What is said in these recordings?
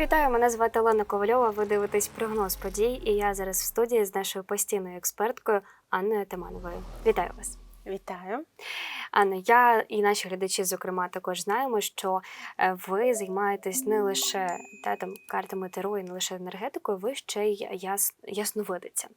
Вітаю, мене звати Олена Ковальова. Ви дивитесь прогноз подій, і я зараз в студії з нашою постійною експерткою Анною Тимановою. Вітаю вас. Вітаю. Анна, я і наші глядачі, зокрема, також знаємо, що е, ви займаєтесь не лише та, там, картами Таро і не лише енергетикою, ви ще й яс, ясновидиця.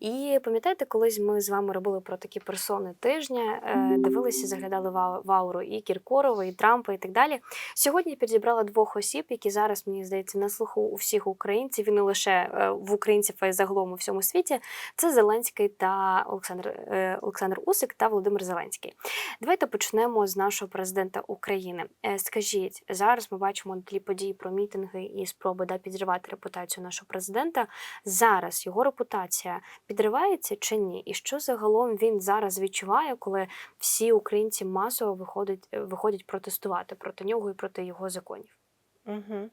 І пам'ятаєте, колись ми з вами робили про такі персони тижня, е, дивилися, заглядали в ау- ауру і Кіркорова, і Трампа, і так далі. Сьогодні підібрала двох осіб, які зараз, мені здається, на слуху у всіх українців, і не лише е, в українців, а й загалом у всьому світі. Це Зеленський та Олександр, Олександр Усик та Володимир Зеленський. Давайте почнемо з нашого президента України. Е, Скажіть, зараз ми бачимо на тлі подій про мітинги і спроби да, підривати репутацію нашого президента. Зараз його репутація підривається чи ні? І що загалом він зараз відчуває, коли всі українці масово виходять, виходять протестувати проти нього і проти його законів? Угу.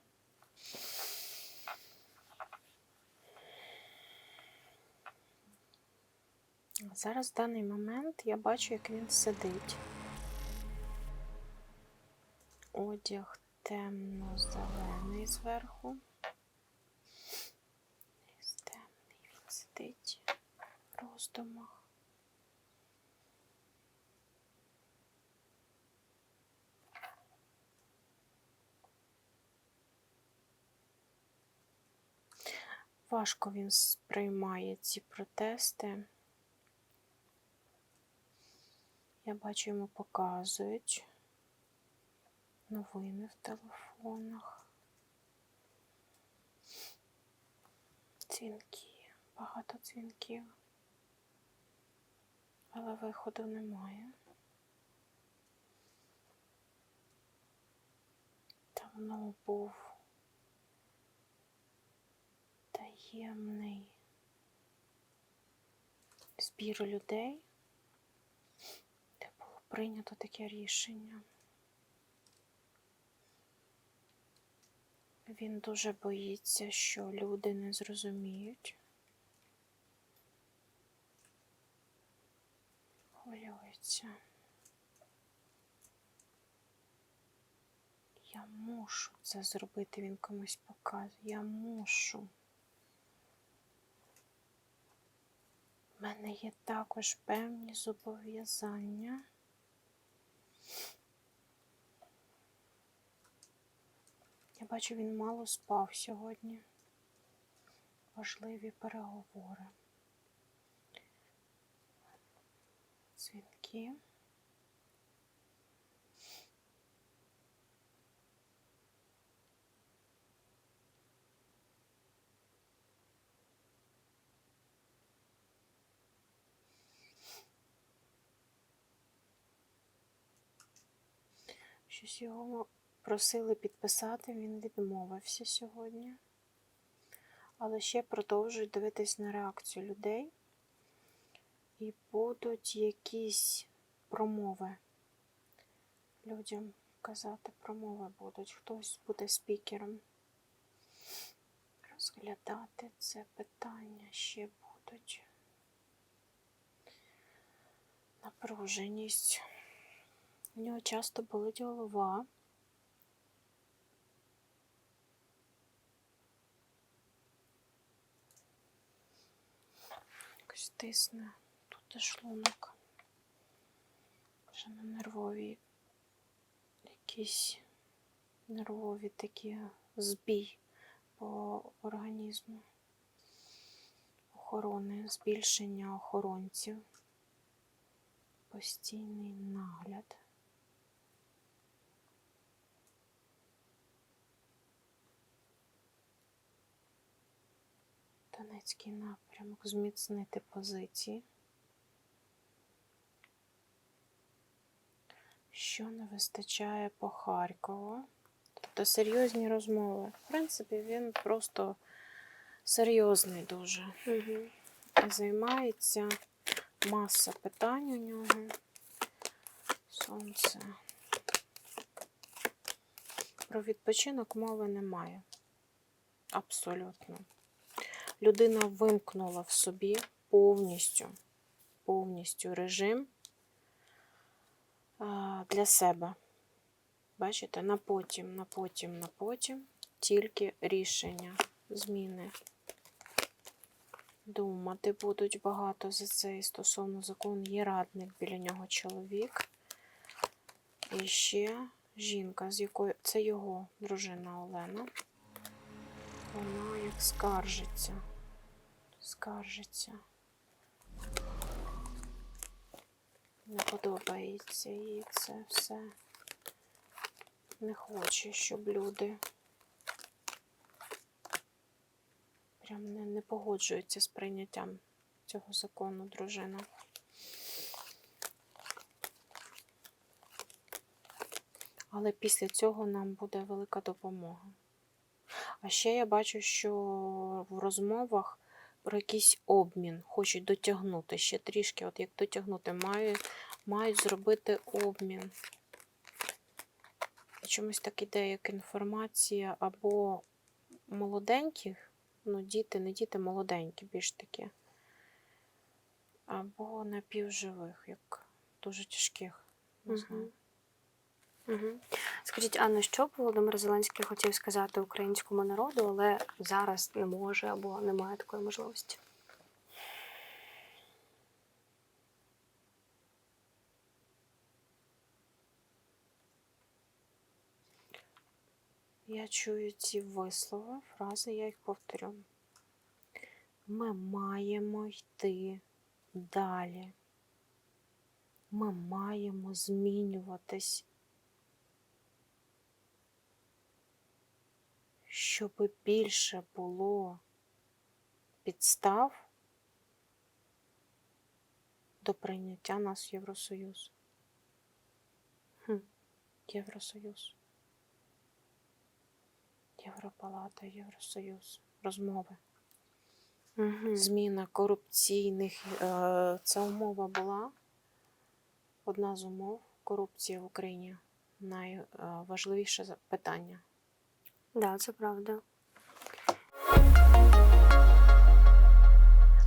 Зараз в даний момент я бачу, як він сидить. Одяг темно-зелений зверху. Темний він сидить в роздумах. Важко він сприймає ці протести. Я бачу, йому показують новини в телефонах. Дзвінки, багато дзвінків. Але виходу немає. Давно був таємний збір людей, прийнято таке рішення. Він дуже боїться, що люди не зрозуміють. Хвилюється. Я мушу це зробити, він комусь показує. Я мушу. У мене є також певні зобов'язання. Я бачу, він мало спав сьогодні. Важливі переговори. Дзвінки. Щось його просили підписати, він відмовився сьогодні. Але ще продовжують дивитись на реакцію людей. І будуть якісь промови. Людям казати промови будуть. Хтось буде спікером. Розглядати це питання ще будуть. Напруженість. У нього часто болить голова. Якось тисне тут шлунок. Вже на нервові якісь нервові такі збій по організму. Охорони, збільшення охоронців, постійний нагляд. Донецький напрямок зміцнити позиції. Що не вистачає по Харкову? Тобто серйозні розмови. В принципі, він просто серйозний дуже. Угу. Займається маса питань у нього. Сонце. Про відпочинок мови немає. Абсолютно. Людина вимкнула в собі повністю, повністю режим для себе. Бачите, на потім, на потім, на потім. тільки рішення, зміни. Думати будуть багато за це і стосовно закону. Є радник біля нього чоловік. І ще жінка, з якою це його дружина Олена. Вона як скаржиться. Скаржиться. Не подобається їй це все. Не хоче, щоб люди прям не, не погоджуються з прийняттям цього закону, дружина. Але після цього нам буде велика допомога. А ще я бачу, що в розмовах про якийсь обмін хочуть дотягнути ще трішки, от як дотягнути, мають, мають зробити обмін. Чомусь так іде, як інформація або молоденьких, ну, діти, не діти, молоденькі, більш таки, або напівживих, як дуже тяжких. Не знаю. Угу. Скажіть, Анна, що Володимир Зеленський хотів сказати українському народу, але зараз не може або не має такої можливості? Я чую ці вислови, фрази, я їх повторю. Ми маємо йти далі. Ми маємо змінюватись, щоб більше було підстав до прийняття нас в Євросоюз. Хм. Євросоюз. Європалата, Євросоюз, розмови. Угу. Зміна корупційних. Е, ця умова була одна з умов корупція в Україні. Найважливіше питання. Да, це правда.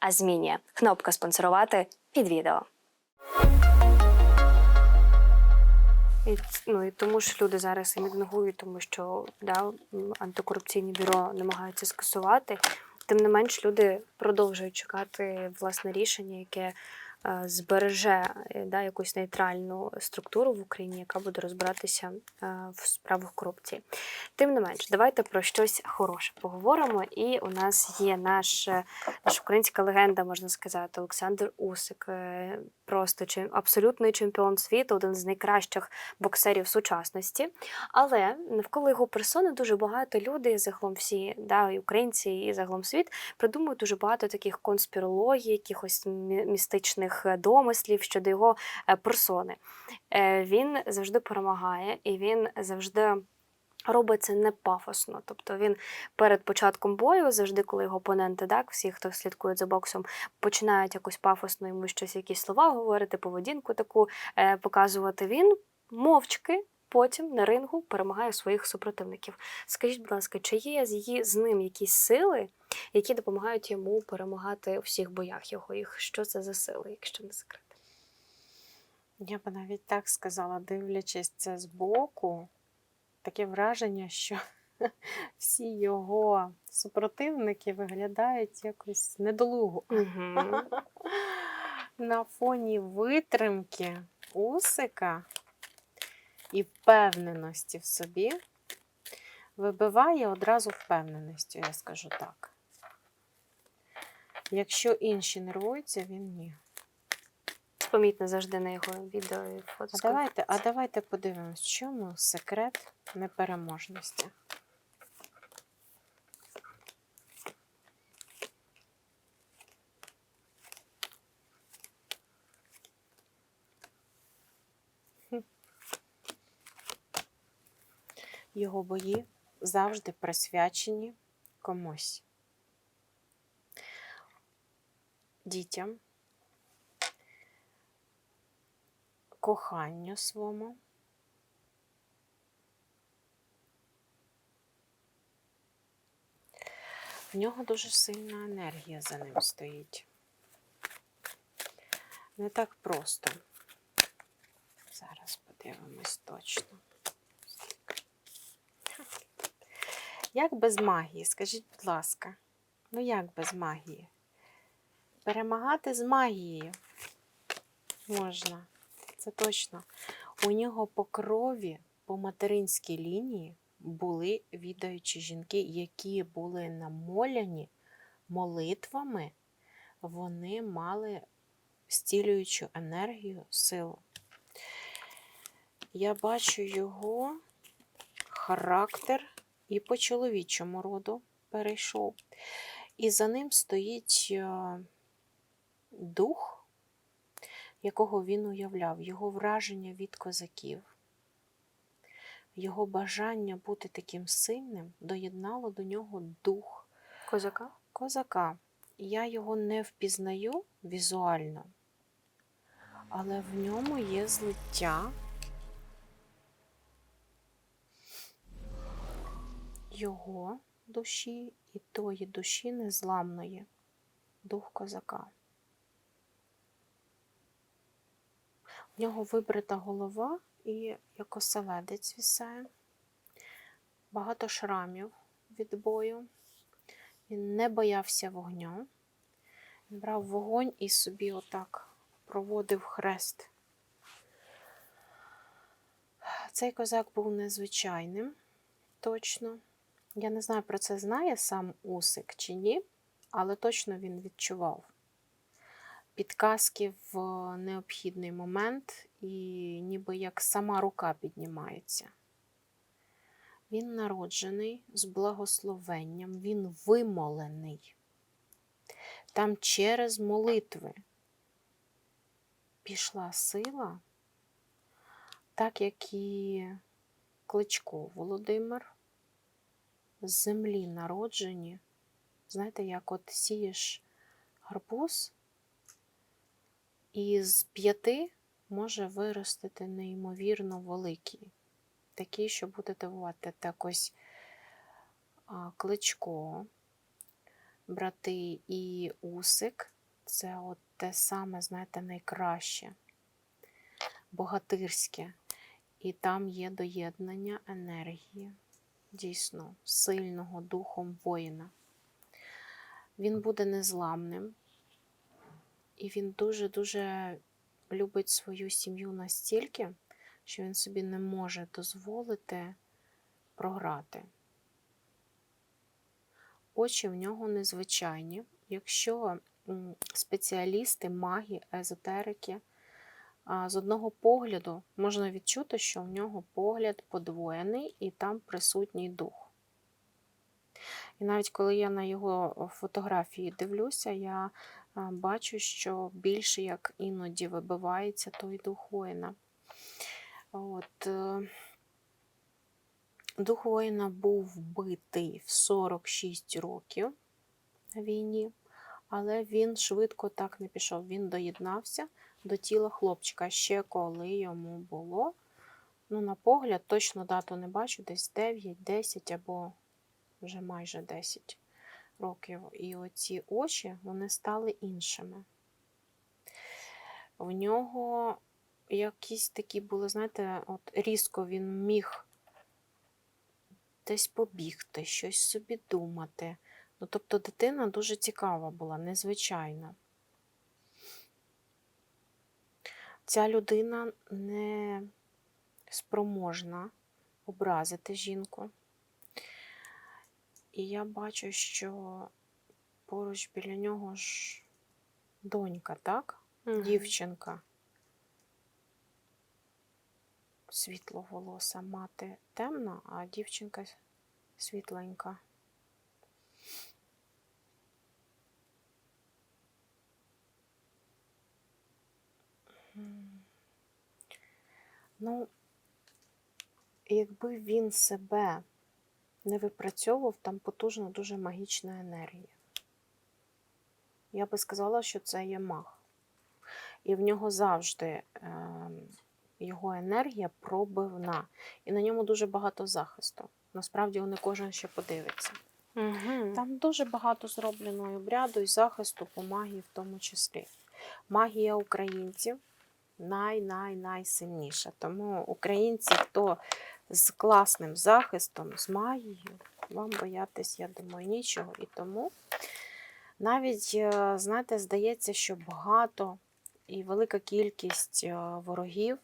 а змінює. Кнопка спонсорувати під відео. І, ну, і тому ж люди зараз і мітингують, тому що да, антикорупційні бюро намагаються скасувати. Тим не менш, люди продовжують чекати власне рішення, яке збереже е, да, якусь нейтральну структуру в Україні, яка буде розбиратися е, в справах корупції. Тим не менш, давайте про щось хороше поговоримо. І у нас є наш, е, наша українська легенда, можна сказати, Олександр Усик, е, просто абсолютний чемпіон світу, один з найкращих боксерів сучасності. Але навколо його персони дуже багато людей, загалом всі, да, і українці, і загалом світ, придумують дуже багато таких конспірологій, якихось містичних е, домислів щодо його е, персони. Е, Він завжди перемагає, і він завжди. Робить це не пафосно, тобто він перед початком бою, завжди, коли його опоненти, так, всі, хто слідкує за боксом, починають якось пафосно йому щось, якісь слова говорити, поведінку таку е, показувати. Він мовчки потім на рингу перемагає своїх супротивників. Скажіть, будь ласка, чи є з, її, з ним якісь сили, які допомагають йому перемагати у всіх боях його? Їх що це за сили, якщо не секрет? Я би навіть так сказала, дивлячись це збоку, таке враження, що всі його супротивники виглядають якось недолуго. Угу. На фоні витримки Усика і впевненості в собі вибиває одразу впевненістю, я скажу так. Якщо інші нервуються, він ні. Помітно завжди на його відео і фото. А давайте, а давайте подивимось, в чому секрет непереможності. Хм його бої завжди присвячені комусь. Дітям, коханню своєму, в нього дуже сильна енергія за ним стоїть. Не так просто. Зараз подивимось точно. Як без магії? Скажіть, будь ласка, ну як без магії? Перемагати з магією можна, це точно. У нього по крові, по материнській лінії були відаючі жінки, які були намоляні молитвами, вони мали стілюючу енергію, силу. Я бачу його характер і по чоловічому роду перейшов. І за ним стоїть е, дух, якого він уявляв, його враження від козаків. Його бажання бути таким сильним доєднало до нього дух Козака? козака. Я його не впізнаю візуально, але в ньому є злиття його душі і тої душі незламної, дух козака. В нього вибрита голова і як оселедець вісає, багато шрамів від бою. Він не боявся вогню. Він брав вогонь і собі отак проводив хрест. Цей козак був незвичайним, точно. Я не знаю, про це знає сам Усик чи ні, але точно він відчував підказки в необхідний момент, і ніби як сама рука піднімається. Він народжений з благословенням, він вимолений. Там через молитви пішла сила, так як і Кличко Володимир, з землі народжені. Знаєте, як от сієш гарбуз, і з п'яти може виростити неймовірно великий такий, що буде дивувати. Так кличко, брати і усик це от те саме, знаєте, найкраще, богатирське. І там є доєднання енергії, дійсно, сильного духом воїна. Він буде незламним, і він дуже-дуже любить свою сім'ю настільки що він собі не може дозволити програти. Очі в нього незвичайні. Якщо спеціалісти, маги, езотерики, з одного погляду можна відчути, що в нього погляд подвоєний і там присутній дух. І навіть коли я на його фотографії дивлюся, я бачу, що більше як іноді вибивається той дух воїна. От, е, Дух воїна був вбитий в 46 років війні, але він швидко так не пішов. Він доєднався до тіла хлопчика ще коли йому було. Ну, на погляд, точно дату не бачу, десь 9, 10 або вже майже 10 років. І оці очі вони стали іншими. В нього якісь такі були, знаєте, от різко він міг десь побігти, щось собі думати. Ну, тобто дитина дуже цікава була, незвичайна. Ця людина не спроможна образити жінку. І я бачу, що поруч біля нього ж донька, так? Мгм. Дівчинка світловолоса мати темна, а дівчинка світленька. Ну, якби він себе не випрацьовував, там потужна дуже магічна енергія. Я би сказала, що це є маг. І в нього завжди ем, його енергія пробивна. І на ньому дуже багато захисту. Насправді, не кожен ще подивиться. Угу. Там дуже багато зроблено і обряду і захисту по магії, в тому числі. Магія українців най-най-найсильніша. Тому українці, хто з класним захистом, з магією, вам боятись, я думаю, нічого. І тому навіть, е, знаєте, здається, що багато і велика кількість е, ворогів,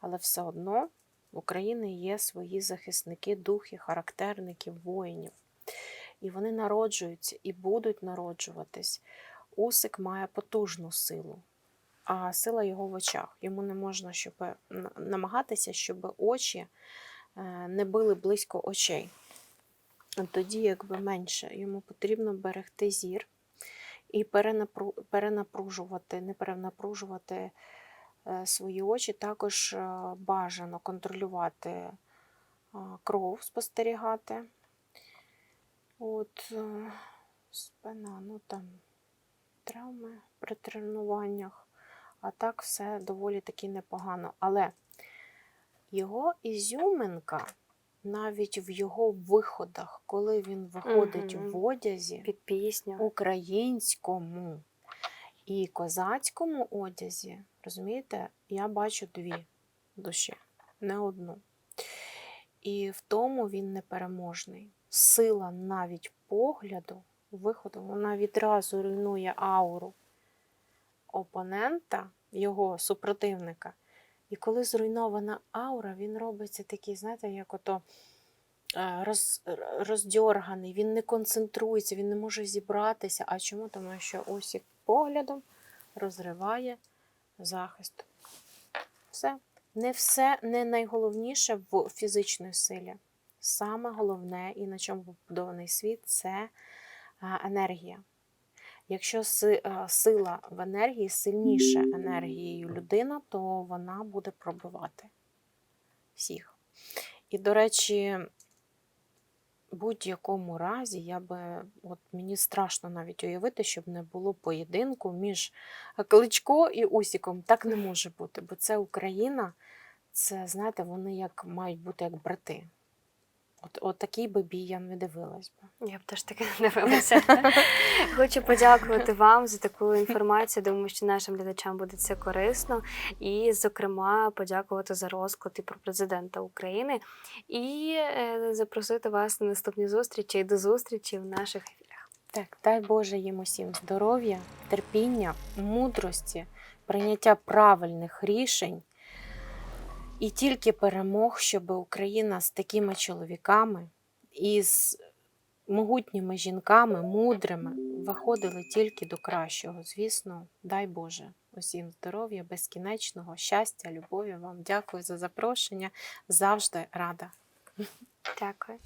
але все одно в Україні є свої захисники, духи, характерники, воїнів. І вони народжуються і будуть народжуватись. Усик має потужну силу, а сила його в очах. Йому не можна щоб, намагатися, щоб очі е, не били близько очей. Тоді, якби менше, йому потрібно берегти зір і перенапружувати, не перенапружувати е, свої очі. Також е, бажано контролювати е, кров, спостерігати. От е, спина, ну там травми при тренуваннях, а так все доволі таки непогано. Але його ізюминка навіть в його виходах, коли він виходить Мгм. в одязі Під пісню. українському і козацькому одязі, розумієте, я бачу дві душі, не одну. І в тому він непереможний. Сила навіть погляду, виходу, вона відразу руйнує ауру опонента, його супротивника. І коли зруйнована аура, він робиться такий, знаєте, як ото е, роз, роздьорганий, він не концентрується, він не може зібратися. А чому? Тому що осік поглядом розриває захист. Все. Не все, не найголовніше в фізичній силі. Саме головне, і на чому побудований світ, це е, енергія. Якщо е, сила в енергії сильніша енергією людина, то вона буде пробивати всіх. І, до речі, в будь-якому разі, я би, от мені страшно навіть уявити, щоб не було поєдинку між Кличко і Усіком. Так не може бути, бо це Україна, це, знаєте, вони як мають бути як брати. От, от такий би бій я не дивилась би. Я б теж таки не дивилася. Хочу подякувати вам за таку інформацію. Думаю, що нашим глядачам буде це корисно. І, зокрема, подякувати за розклад і про президента України і е, запросити вас на наступні зустрічі і до зустрічі в наших ефірах. Так, дай Боже їм усім здоров'я, терпіння, мудрості, прийняття правильних рішень і тільки перемог, щоб Україна з такими чоловіками і з могутніми жінками, мудрими, виходили тільки до кращого. Звісно, дай Боже усім здоров'я, безкінечного, щастя, любові вам. Дякую за запрошення. Завжди рада. Дякую.